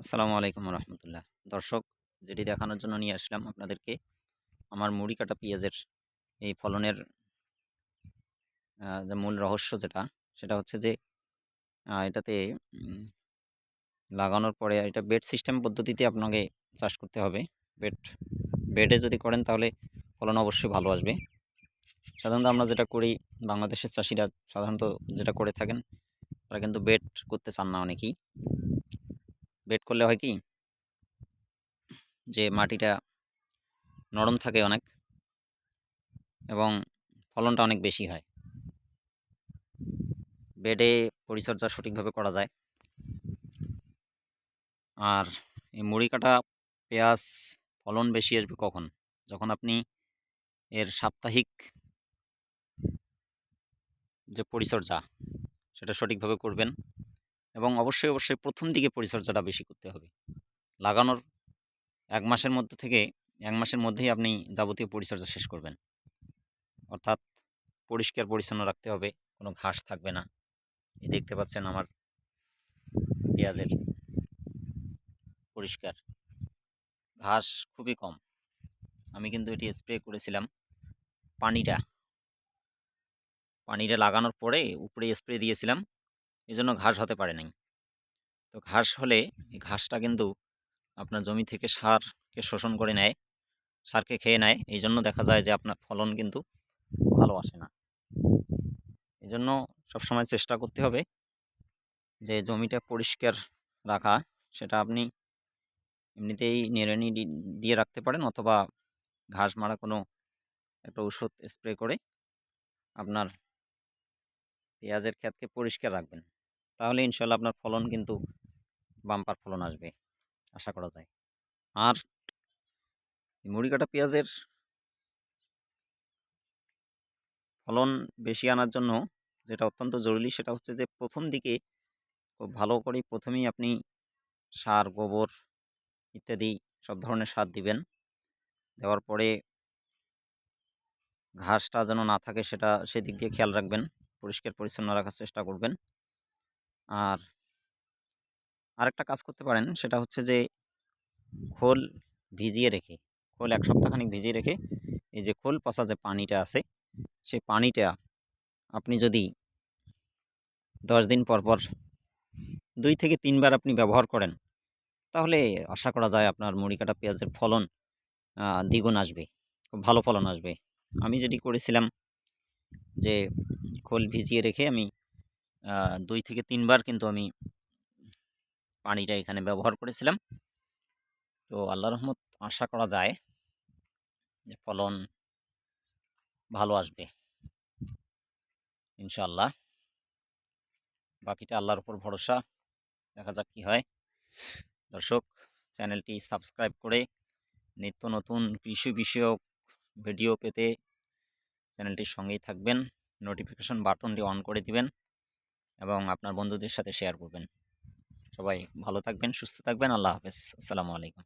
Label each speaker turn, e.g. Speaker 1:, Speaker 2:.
Speaker 1: আসসালামু আলাইকুম রহমতুল্লাহ। দর্শক, যেটি দেখানোর জন্য নিয়ে আসলাম আপনাদেরকে আমার মুড়ি কাটা পেঁয়াজের এই ফলনের যে মূল রহস্য যেটা, সেটা হচ্ছে যে এটাতে লাগানোর পরে এটা বেড সিস্টেম পদ্ধতিতে আপনাকে চাষ করতে হবে। বেড, বেডে যদি করেন তাহলে ফলন অবশ্যই ভালো আসবে। সাধারণত আমরা যেটা করি, বাংলাদেশের চাষিরা সাধারণত যেটা করে থাকেন, তারা কিন্তু বেড করতে চান না অনেকেই। বেড করলে হয় কি? যে মাটিটা নরম থাকে অনেক এবং ফলনটা অনেক বেশি হয়। বেডে পরিচর্যা সঠিকভাবে করা যায়। আর এই মুড়ি কাটা পেঁয়াজ ফলন বেশি আসবে কখন? যখন আপনি এর সাপ্তাহিক যে পরিচর্যা, সেটা সঠিকভাবে করবেন। এবং অবশ্যই অবশ্যই প্রথম দিকে পরিচর্যাটা বেশি করতে হবে। লাগানোর এক মাসের মধ্যে থেকে এক মাসের মধ্যেই আপনি যাবতীয় পরিচর্যা শেষ করবেন। অর্থাৎ পরিষ্কার, পরিচ্ছন্ন রাখতে হবে, কোনো ঘাস থাকবে না। এই দেখতে পাচ্ছেন আমার পেঁয়াজের পরিষ্কার। ঘাস খুবই কম। আমি কিন্তু এটি স্প্রে করেছিলাম পানিটা। পানিটা লাগানোর পরে উপরে স্প্রে দিয়েছিলাম। এই জন্য ঘাস হতে পারে নাই। তো ঘাস হলে এই ঘাসটা কিন্তু আপনার জমি থেকে সারকে শোষণ করে নেয় সারকে খেয়ে নেয়। এই জন্য দেখা যায় যে আপনার ফলন কিন্তু ভালো আসে না। এই জন্য সবসময় চেষ্টা করতে হবে যে জমিটা পরিষ্কার রাখা সেটা আপনি এমনিতেই নিড়ানি দিয়ে রাখতে পারেন অথবা ঘাস মারা কোনো একটা ওষুধ স্প্রে করে আপনার পেঁয়াজের ক্ষেতকে পরিষ্কার রাখবেন। তাহলে ইনশাল্লাহ আপনার ফলন কিন্তু বাম্পার ফলন আসবে, আশা করা যায়। আর মুড়ি কাটা পেঁয়াজের ফলন বেশি আনার জন্য যেটা অত্যন্ত জরুরি সেটা হচ্ছে যে প্রথম দিকে খুব ভালো করে প্রথমেই আপনি সার, গোবর ইত্যাদি সব ধরনের সার দিবেন। দেওয়ার পরে ঘাসটা যেন না থাকে সেটা সেদিক দিয়ে খেয়াল রাখবেন, পরিষ্কার পরিচ্ছন্ন রাখার চেষ্টা করবেন। আর আরেকটা কাজ করতে পারেন, সেটা হচ্ছে যে খোল ভিজিয়ে রেখে, খোল এক সপ্তাহখানিক ভিজিয়ে রেখে, এই যে খোল পচা যে পানিটা আছে, সেই পানিটা আপনি যদি দশ দিন পর পর দুই থেকে তিনবার আপনি ব্যবহার করেন, তাহলে আশা করা যায় আপনার মুড়ি কাটা পেঁয়াজের ফলন দ্বিগুণ আসবে, খুব ভালো ফলন আসবে। আমি যেটি করেছিলাম যে খোল ভিজিয়ে রেখে আমি দুই থেকে তিনবার কিন্তু আমি পানিটা এখানে ব্যবহার করেছিলাম। তো আল্লাহ রহমত আশা করা যায় যে ফলন ভালো আসবে। ইনশাআল্লাহ। বাকিটা আল্লাহর উপর ভরসা। দেখা যাক কী হয়। দর্শক, চ্যানেলটি সাবস্ক্রাইব করে নিত্য নতুন কৃষি বিষয়ক ভিডিও পেতে চ্যানেলটির সঙ্গেই থাকবেন। নোটিফিকেশন বাটনটি অন করে দিবেন। এবং আপনার বন্ধুদের সাথে শেয়ার করবেন। সবাই ভালো থাকবেন, সুস্থ থাকবেন, আল্লাহ হাফেজ। আসসালামু আলাইকুম।